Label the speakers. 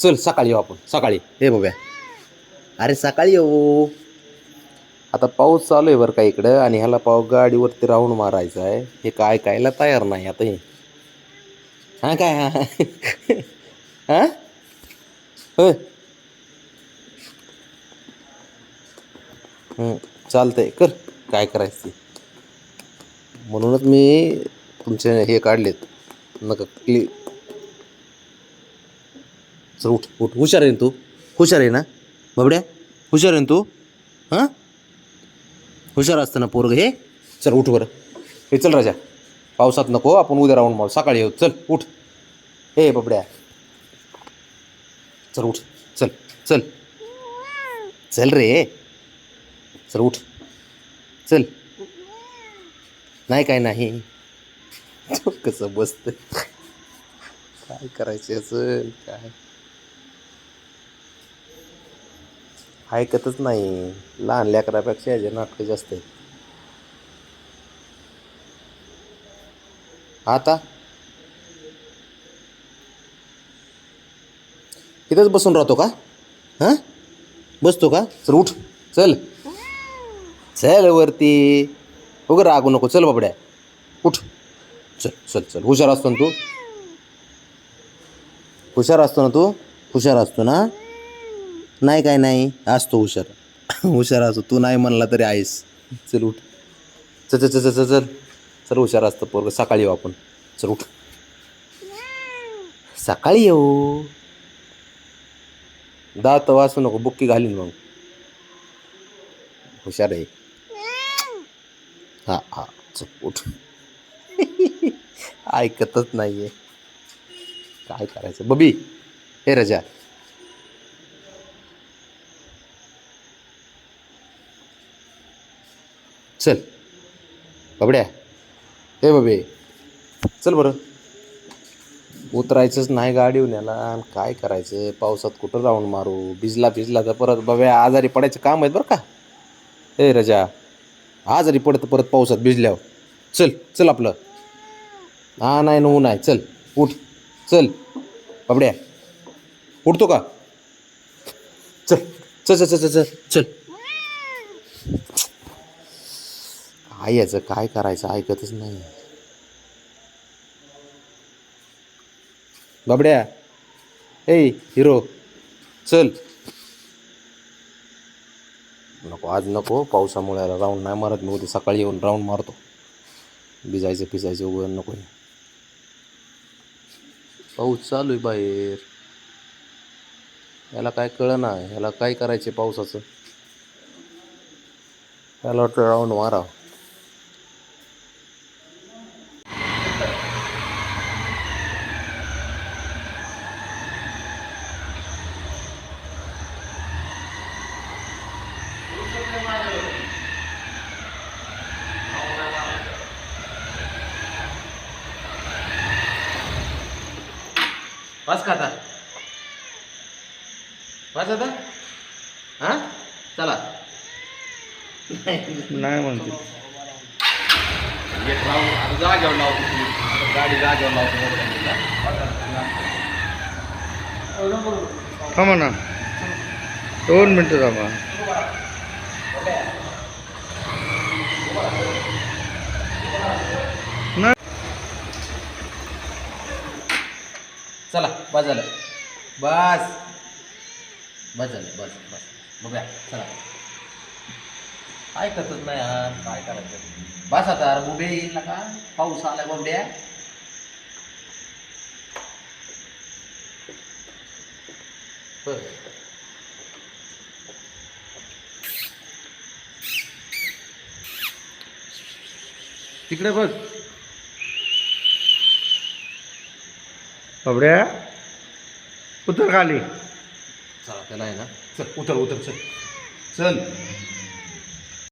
Speaker 1: चल सकाळी येऊ आपण. सकाळी. हे बघूया. अरे सकाळी येऊ. आता पाऊस चालू आहे बरं का इकडं आणि ह्याला पाव गाडीवरती राऊंड मारायचा आहे. हे काय कायला तयार नाही आता हे. हां काय? हां होय. हं, चालतंय. कर. काय करायचं? ते म्हणूनच मी तुमचे हे काढलेत. नका क्लि चल उठ उठ. हुशार आहे ना तू? हुशार आहे ना? बाबड्या? हुशार आहे ना तू? हां? हुशार असतं ना पोरग हे? चल उठ बरं. हे चल राजा. पावसात नको आपण उद्या राहून मारू सकाळी येऊ. चल उठ. हे बाबड्या. चल उठ. चल चल. चल रे. चल उठ. चल. नाही काय नाही. कसं बसतं काय करायचं असेल काय? ऐकतच नाही. लहान लेकरापेक्षा याचे नाटकं जास्त आहेत. आता? इथंच बसून राहतो का? हां? बसतो का? चल उठ. चल. चल वरती. उगं रागू नको. चल बाबड्या. उठ. चल चल चल. हुशार असतो ना तू? हुशार असतो ना तू? हुशार असतो ना? नाही काय नाही. असतो हुशार. हुशार असतो. तू नाही म्हणला तरी आहेस. चल उठ. चल चल चल चल चल चल. हुशार असतं पोरग. सकाळी येऊ आपण. चल उठ. सकाळी येऊ. दात वाचू नको. बुक्की घालीन मग. हुशार आहे. हा हा. चल उठ. ऐकतच नाहीये. काय करायचं? बबी. हे रजा. चल. बाबड्या. हे बाबे. चल बरं. उतरायचंच नाही गाडीवर याला आणि काय करायचं? पावसात कुठं राऊंड मारू? भिजला भिजला तर परत बाब्या आजारी पडायचं काम आहेत बरं का. हे रजा. आजारी पडतं परत पावसात भिजल्यावर. चल चल आपलं. हा नाही ना ऊन नाही चल उठ. चल. बाबड्या. उठतो का? चल चल चल चल चल. चल. आई याचं काय करायचं ऐकतच नाही. बाबड्या. ए हिरो. चल. नको आज नको पावसामुळे राऊंड नाही मारत. मी उद्या सकाळी येऊन राऊंड मारतो. भिजायचं पिजायचं उघड नको. पाऊस चालू आहे बाहेर. याला काय कळना याला काय करायचे पावसाचं? याला वाटतं राऊंड मारावं. बस का आता? बस आता? हां? चला.
Speaker 2: नाही म्हणते.
Speaker 1: राऊंड आता जागेवर लावतो तुम्ही. गाडी जागेवर लावतो
Speaker 2: थांबा ना. दोन मिनटं थांबा.
Speaker 1: चला बस झालं. बस. बस झालं बस बस. बघूया चला. ऐकतच नाही यार? काय करायचं? बस आता अरे बुबे येईल ना का? पाऊस आला बुबड्या. बस तिकडे बघ
Speaker 2: बाबड्या उतर खाली.
Speaker 1: चला त्याला आहे ना. चल उतर उतर चल. चल.